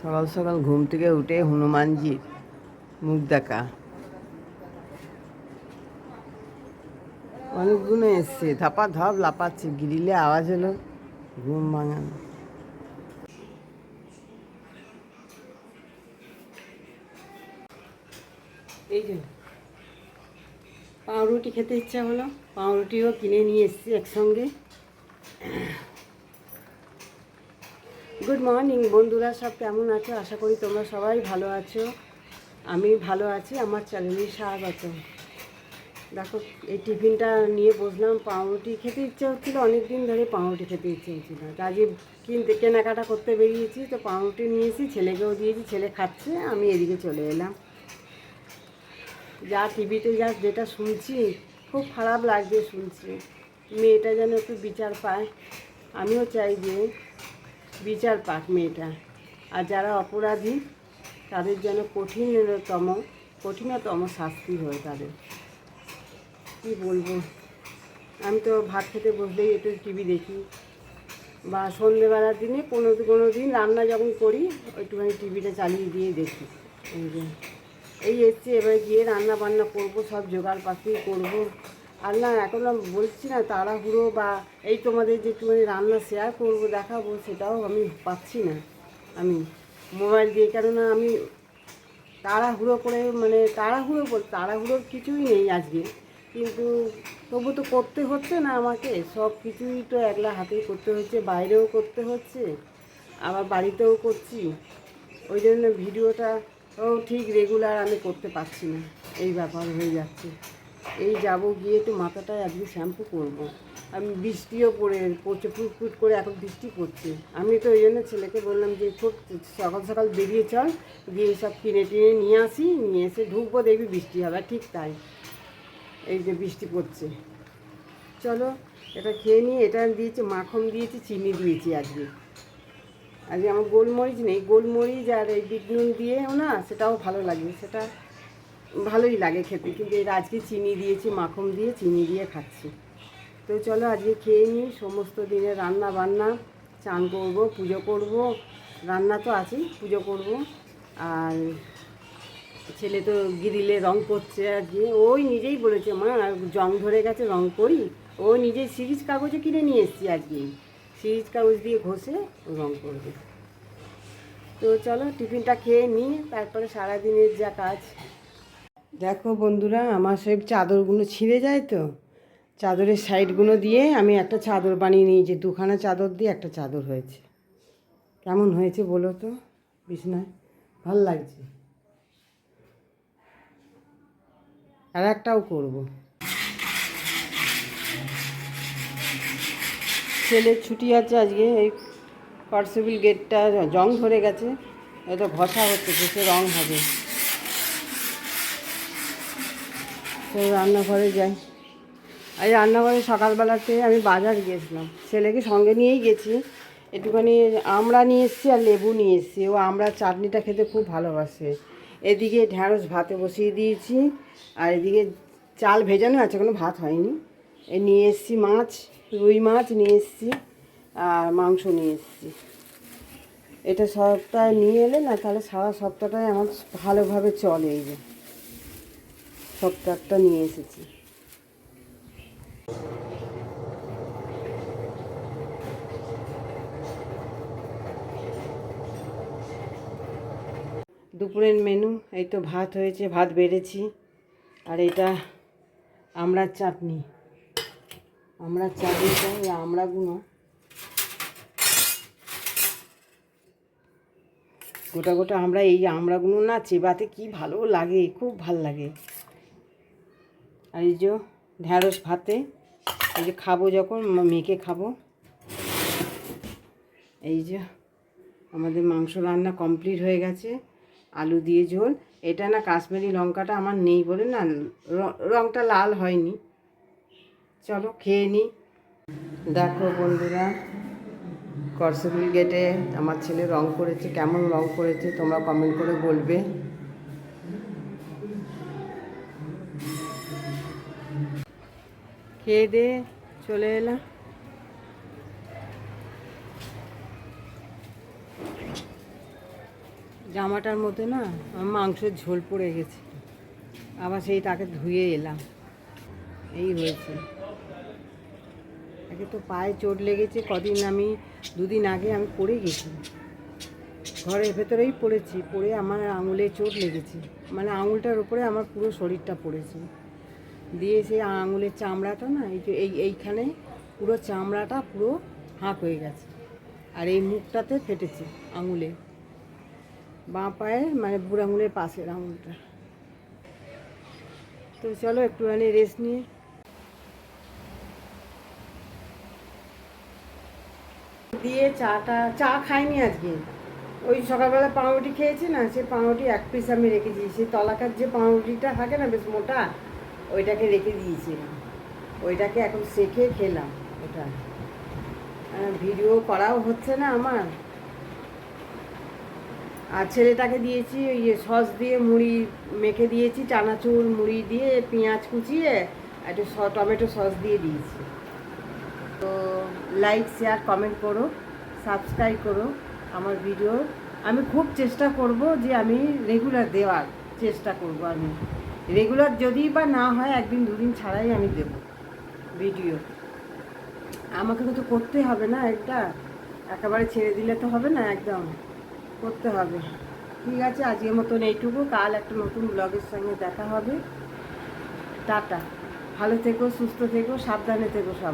সকাল সকাল ঘুম থেকে উঠে হনুমানজির মুখ দেখা। অনেকগুলো এসছে। ধাপা ধাপ লাপাচ্ছে গিরিলে আওয়াজ হলো, ঘুম ভাঙানো। এই যে, পাউরুটি খেতে ইচ্ছা হলো। পাউরুটিও কিনে নিয়ে এসেছি একসঙ্গে। গুড মর্নিং বন্ধুরা, সব কেমন আছো? আশা করি তোমরা সবাই ভালো আছো। আমি ভালো আছি, আমার চ্যানেলে স্বাগত। দেখো, এই টিফিনটা নিয়ে বসলাম, পাউরুটি খেতে ইচ্ছে হচ্ছিল অনেক দিন ধরে পাউরুটি খেতে ইচ্ছে হচ্ছিল। আজকে কিনতে, কেনাকাটা করতে বেরিয়েছি, তো পাউরুটি নিয়েছি ছেলেকেও দিয়েছি, ছেলে খাচ্ছে, আমি এদিকে চলে এলাম। যা টিভিতে যা যেটা শুনছি, খুব খারাপ লাগছে শুনছি। মেয়েটা যেন একটু বিচার পায়। আমিও চাই যে বিচার পাক মেয়েটা। আর যারা অপরাধী, তাদের যেন কঠিনতম কঠিনতম শাস্তি হয় তাদের। কী বলব? আমি তো ভাত খেতে বসলেই একটু টিভি দেখি। বা সন্ধেবেলার দিনে কোনো কোনো দিন রান্না যখন করি, একটুখানি টিভিটা চালিয়ে দিয়ে দেখি। এই যে, এই এসছে, এবার গিয়ে রান্না বান্না করব, সব জোগাড় পাতি করব। আর না এখন বলছি না, তাড়াহুড়ো বা এই তোমাদের যে একটুখানি রান্না শেয়ার করব, দেখাবো, সেটাও আমি পাচ্ছি না। আমি মোবাইল দিয়ে, কেননা আমি তাড়াহুড়ো করে মানে তাড়াহুড়ো বল, তাড়াহুড়োর কিছুই নেই আজকে। কিন্তু তবু তো করতে হচ্ছে না আমাকে, সব কিছুই তো একলা হাতেই করতে হচ্ছে, বাইরেও করতে হচ্ছে, আবার বাড়িতেও করছি। ওই জন্য ভিডিওটা ঠিক রেগুলার আমি করতে পারছি না, এই ব্যাপার হয়ে যাচ্ছে। এই যাব গিয়ে একটু মাথাটায় আজকে শ্যাম্পু করব। আমি বৃষ্টিও পড়ে পড়ছে, ফুট ফুট করে এখন বৃষ্টি পড়ছে। আমি তো ওই জন্য ছেলেকে বললাম যে খুব সকাল সকাল বেরিয়ে চল, গিয়ে সব কিনে টিনে নিয়ে আসি, নিয়ে এসে ঢুকবো, দেখবি বৃষ্টি হবে। ঠিক তাই, এই যে বৃষ্টি পড়ছে। চলো, এটা খেয়ে নিয়ে এটা দিয়েছি, মাখন দিয়েছি, চিনি দিয়েছি আজকে। আজকে আমার গোলমরিচ নেই, গোলমরিচ আর এই বিট নুন দিয়েও না, সেটাও ভালো লাগে। সেটা ভালোই লাগে খেতে, কিন্তু এর আজকে চিনি দিয়েছি, মাখন দিয়ে চিনি দিয়ে খাচ্ছি। তো চলো আজকে খেয়ে নিই, সমস্ত দিনের রান্না বান্না, চান করব, পুজো করব। রান্না তো আছেই, পুজো করব। আর ছেলে তো গিরিলে রং করছে আজকে ওই নিজেই বলেছে, মা, জং ধরে গেছে, রং করি? ও নিজেই সিরিজ কাগজে কিনে নিয়ে এসেছি আজকে। সিরিজ কাগজ দিয়ে ঘষে রং করবে। তো চলো টিফিনটা খেয়ে নিই, তারপরে সারাদিনের যা কাজ। দেখো বন্ধুরা, আমার সব চাদরগুলো ছিঁড়ে যায় তো। চাদরের সাইডগুলো দিয়ে আমি একটা চাদর বানিয়ে নিয়েছি, দুখানা চাদর দিয়ে একটা চাদর হয়েছে। কেমন হয়েছে বলো তো বিছনায় ভালো লাগছে? আর একটাও করব। ছেলের ছুটি আছে আজকে, এই পার্সিবিল গেটটা জং ধরে গেছে, এটা ঘষা হচ্ছে, ঘষে রং হবে। তো রান্নাঘরে যাই। আর রান্নাঘরে সকালবেলাতে আমি বাজার গিয়েছিলাম। ছেলেকে সঙ্গে নিয়েই গেছি। একটুখানি আমরা নিয়ে এসেছি আর লেবু নিয়ে এসেছি। ও আমরা চাটনিটা খেতে খুব ভালোবাসে। এদিকে ঢ্যাঁড়স ভাতে বসিয়ে দিয়েছি। আর এদিকে চাল ভেজানো আছে কোনো ভাত হয়নি। এ নিয়ে এসেছি মাছ, রুই মাছ নিয়ে এসেছি আর মাংস নিয়ে এসেছি। এটা সপ্তাহে নিয়ে এলে না, তাহলে সারা সপ্তাহটাই আমার ভালোভাবে চলে এই যে। সপ্তাহটা নিয়ে এসেছি। দুপুরের মেনু, এই তো ভাত হয়েছে, ভাত বেড়েছি, আর এটা আমড়ার চাটনি। আমড়ার চাটনিটা এই আমড়াগুলো গোটা গোটা আমরা এই আমড়াগুলো না চেবাতে কি ভালো লাগে, খুব ভালো লাগে। আর এই যে ঢ্যাঁড়স ভাতে, এই যে খাব যখন মেখে খাব। এই যে আমাদের মাংস রান্না কমপ্লিট হয়ে গেছে। আলু দিয়ে ঝোল। এটা না কাশ্মীরি লঙ্কাটা আমার নেই বলে না রঙটা লাল হয়নি। চলো খেয়ে নিই দেখো বন্ধুরা করসবিল গেটে আমার ছেলে রং করেছে। কেমন রং করেছে তোমরা কমেন্ট করে বলবে। খেয়ে চলে এলাম। জামাটার মধ্যে না আমার মাংসের ঝোল পড়ে গেছে। আবার সেই তাকে ধুয়ে এলাম। এই হয়েছে। একে তো পায়ে চোট লেগেছে, কদিন আমি, দুদিন আগে আমি পড়ে গেছি। ঘরের ভেতরেই পড়েছি, পড়ে আমার আঙুলে চোট লেগেছে। মানে আঙুলটার উপরে আমার পুরো শরীরটা পড়েছে। দিয়ে সেই আঙুলের চামড়াটা না, এই যে এই, এইখানে পুরো চামড়াটা পুরো হাঁক হয়ে গেছে। আর এই মুখটাতে ফেটেছে আঙুলে। বাঁ পায়ে মানে বুড়ো আঙুলের পাশের আঙুলটা। তো চলো একটুখানি রেস্ট নিয়ে। দিয়ে চাটা, চা খাইনি আজকে। ওই সকালবেলা পাউরুটি খেয়েছি না, সে পাউরুটি এক পিস আমি রেখেছি। সেই তলাকার যে পাউরুটিটা থাকে না বেশ মোটা ওইটাকে রেখে দিয়েছিলাম। ওইটাকে এখন সেকে খেলাম ওটা। ভিডিও করাও হচ্ছে না আমার। আর ছেলেটাকে দিয়েছি ওই সস দিয়ে মুড়ি মেখে দিয়েছি, চানাচুর মুড়ি দিয়ে পেঁয়াজ কুচিয়ে, একটু স টমেটো সস দিয়ে দিয়েছি। তো লাইক শেয়ার কমেন্ট করো সাবস্ক্রাইব করো আমার ভিডিও আমি খুব চেষ্টা করব যে আমি রেগুলার দেওয়ার চেষ্টা করব আমি। রেগুলার যদি বা না হয়, একদিন দুদিন ছাড়াই আমি দেব ভিডিও আমাকে তো করতে হবে না এটা। একেবারে ছেড়ে দিলে তো হবে না একদম। করতে হবে। ঠিক আছে, আজকের মতন এইটুকু। কাল একটা নতুন ব্লগের সঙ্গে দেখা হবে। টাটা। ভালো থেকো, সুস্থ থেকো, সাবধানে থেকো সবাই।